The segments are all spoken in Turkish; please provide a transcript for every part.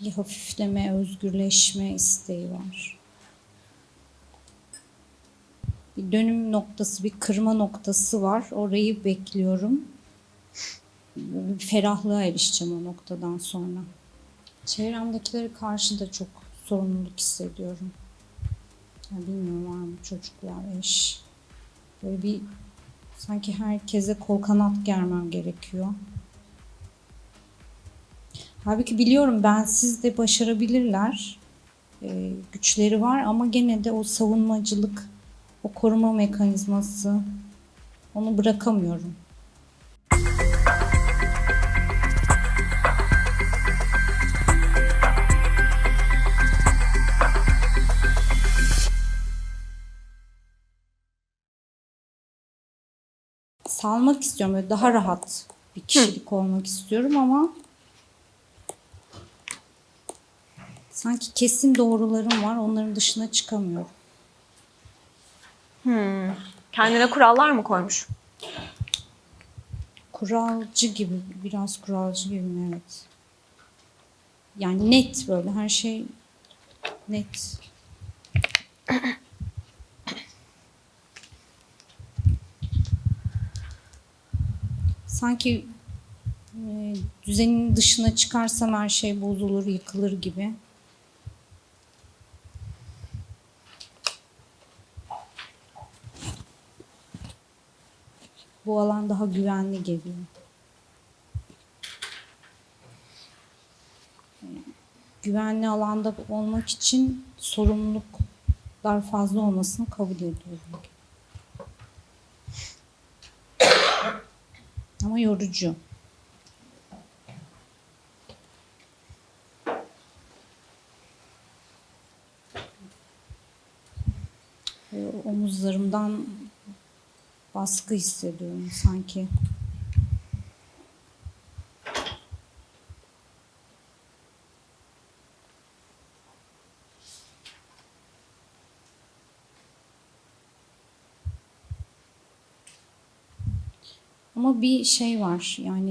bir hafifleme, özgürleşme isteği var. Bir dönüm noktası, bir kırma noktası var. Orayı bekliyorum. Bir ferahlığa erişeceğim o noktadan sonra. Çevremdekilere karşı da çok sorumluluk hissediyorum. Ya bilmiyorum var mı çocuklar, eş. Böyle bir sanki herkese kol kanat germem gerekiyor. Halbuki biliyorum bensiz de başarabilirler. Ee, güçleri var ama gene de o savunmacılık, o koruma mekanizması onu bırakamıyorum. Salmak istiyorum. Böyle daha rahat bir kişilik olmak istiyorum ama sanki kesin doğrularım var. Onların dışına çıkamıyorum. Kendine kurallar mı koymuş? Kuralcı gibi, biraz kuralcı gibi evet. Yani net böyle her şey net. Sanki e, düzenin dışına çıkarsam her şey bozulur, yıkılır gibi. Alan daha güvenli geliyor. Güvenli alanda olmak için sorumluluklar fazla olmasını kabul ediyorum. Ama yorucu. E, Omuzlarımdan baskı hissediyorum sanki. Ama bir şey var yani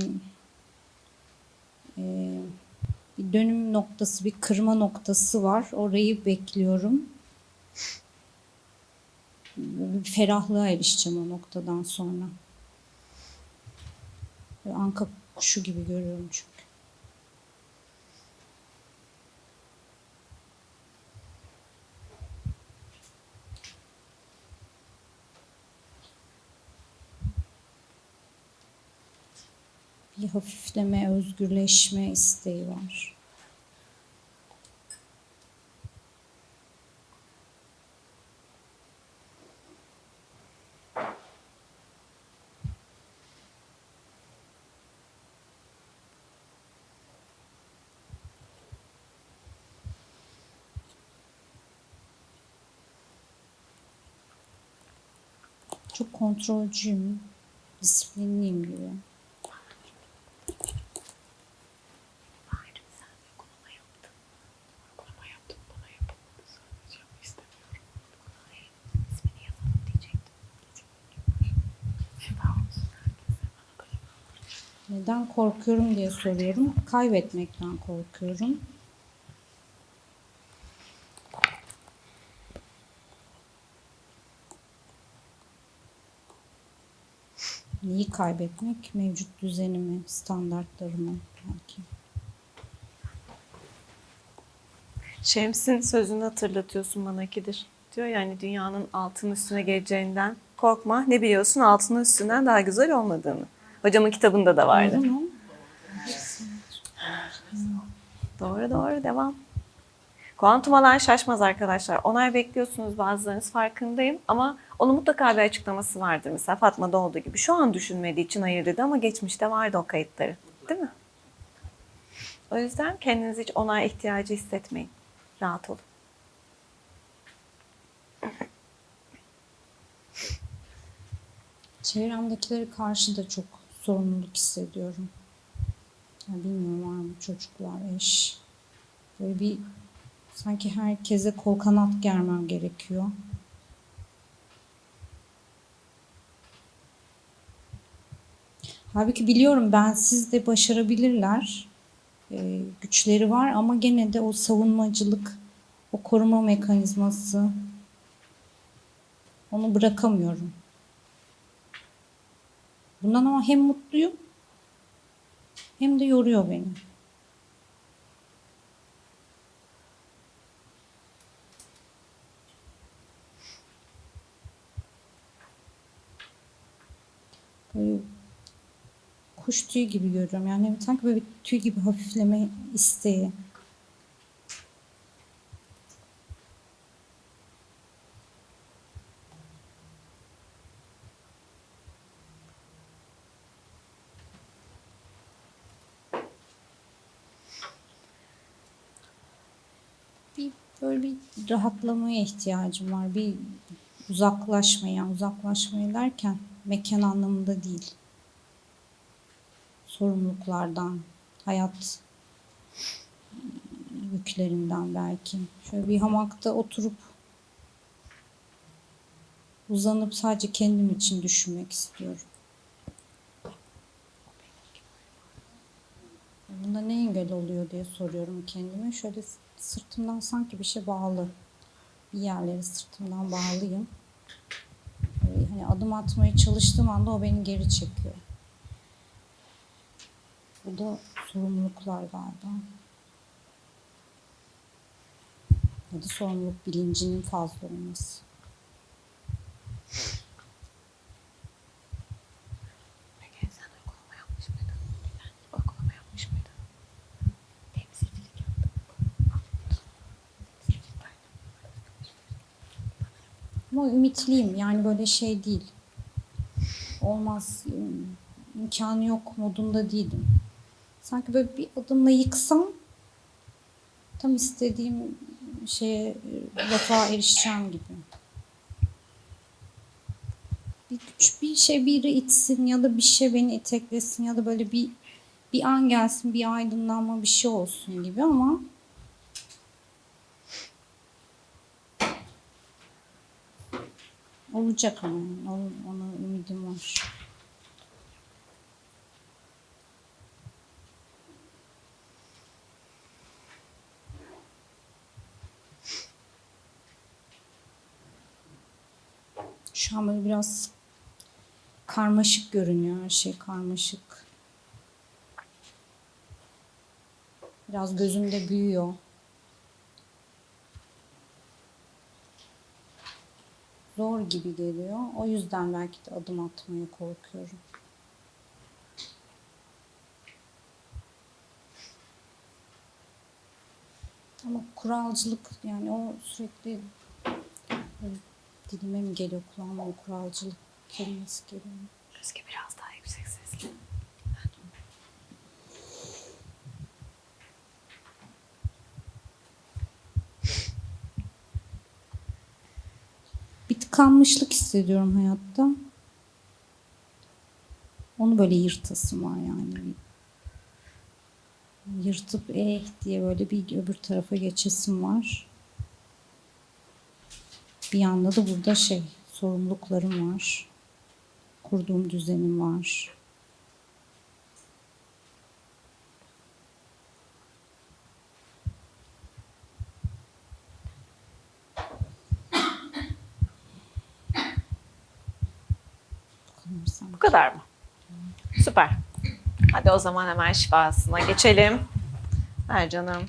bir dönüm noktası, bir kırma noktası var. Orayı bekliyorum. Ferahlığa erişeceğim o noktadan sonra. Böyle anka kuşu gibi görüyorum çünkü. bir hafifleme, özgürleşme isteği var. Çok kontrolcüyüm, disiplinliyim gibi. Hayır sen uygulama yaptın. Uygulama yaptın bana yapılmadı sadece ama istemiyorum. Hayır ismini yazalım diyecektim. Şifa olsun herkese. Bana da şifa Neden korkuyorum diye soruyorum. Kaybetmekten korkuyorum. Neyi kaybetmek? Mevcut düzenimi, standartlarımı belki. Şems'in sözünü hatırlatıyorsun bana ikidir. Diyor yani dünyanın altın üstüne geleceğinden korkma. Ne biliyorsun altının üstünden daha güzel olmadığını. Hocamın kitabında da vardı. Doğru doğru devam. Kuantum alan şaşmaz arkadaşlar. Onay bekliyorsunuz bazılarınız farkındayım ama onun mutlaka bir açıklaması vardır. Mesela Fatma'da olduğu gibi. Şu an düşünmediği için hayır dedi ama geçmişte vardı o kayıtları. Değil mi? O yüzden kendinizi hiç onay ihtiyacı hissetmeyin. Rahat olun. Çevremdekilere karşı da çok sorumluluk hissediyorum. Ya bilmiyorum var mı çocuklar, eş. Böyle bir sanki herkese kol kanat germem gerekiyor. Halbuki biliyorum bensiz de başarabilirler. e, güçleri var ama gene de o savunmacılık, o koruma mekanizması onu bırakamıyorum. Bundan ama hem mutluyum hem de yoruyor beni. Böyle kuş tüyü gibi görüyorum. Yani sanki böyle bir tüy gibi hafifleme isteği. Bir böyle bir rahatlamaya ihtiyacım var. Bir uzaklaşmaya, uzaklaşmaya derken mekan anlamında değil sorumluluklardan, hayat yüklerinden belki. Şöyle bir hamakta oturup uzanıp sadece kendim için düşünmek istiyorum. Bunda ne engel oluyor diye soruyorum kendime. Şöyle sırtımdan sanki bir şey bağlı. Bir yerleri sırtımdan bağlıyım. Hani adım atmaya çalıştığım anda o beni geri çekiyor. Bu da sorumluluklar galiba. Ya da sorumluluk bilincinin fazla olması. Ama ümitliyim yani böyle şey değil. Olmaz imkanı yok modunda değilim. Sanki böyle bir adımla yıksam tam istediğim şeye lafa erişeceğim gibi. Bir güç bir şey biri itsin ya da bir şey beni iteklesin ya da böyle bir bir an gelsin bir aydınlanma bir şey olsun gibi ama olacak ama ona ümidim var. Şu an böyle biraz karmaşık görünüyor her şey karmaşık. Biraz gözümde büyüyor. Zor gibi geliyor. O yüzden belki de adım atmaya korkuyorum. Ama kuralcılık yani o sürekli böyle dilime mi geliyor kulağıma kuralcılık kelimesi geliyor. Özge biraz daha yüksek sesle. Bir tıkanmışlık hissediyorum hayatta. Onu böyle yırtasım var yani. Yırtıp eh diye böyle bir öbür tarafa geçesim var. Bir yanda da burada şey sorumluluklarım var. Kurduğum düzenim var. Bu kadar sanki. Bu kadar mı? Süper. Hadi o zaman hemen şifasına geçelim. Ver canım.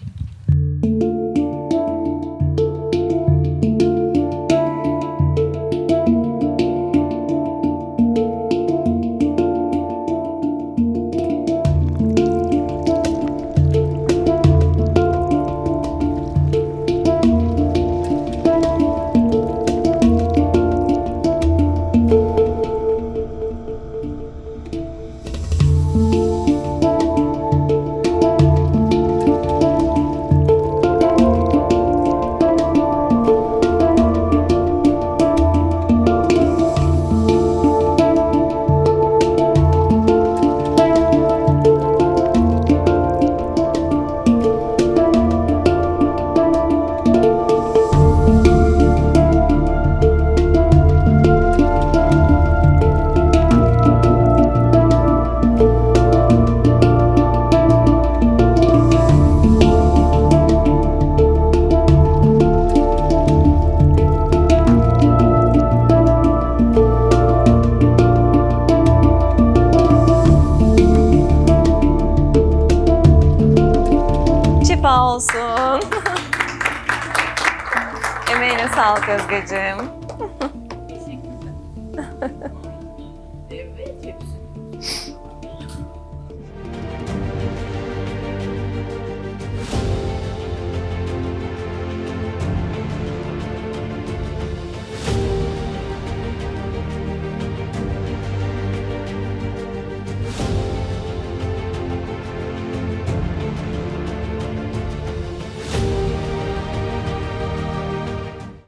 Olsun. Emeğine sağlık Özgeciğim.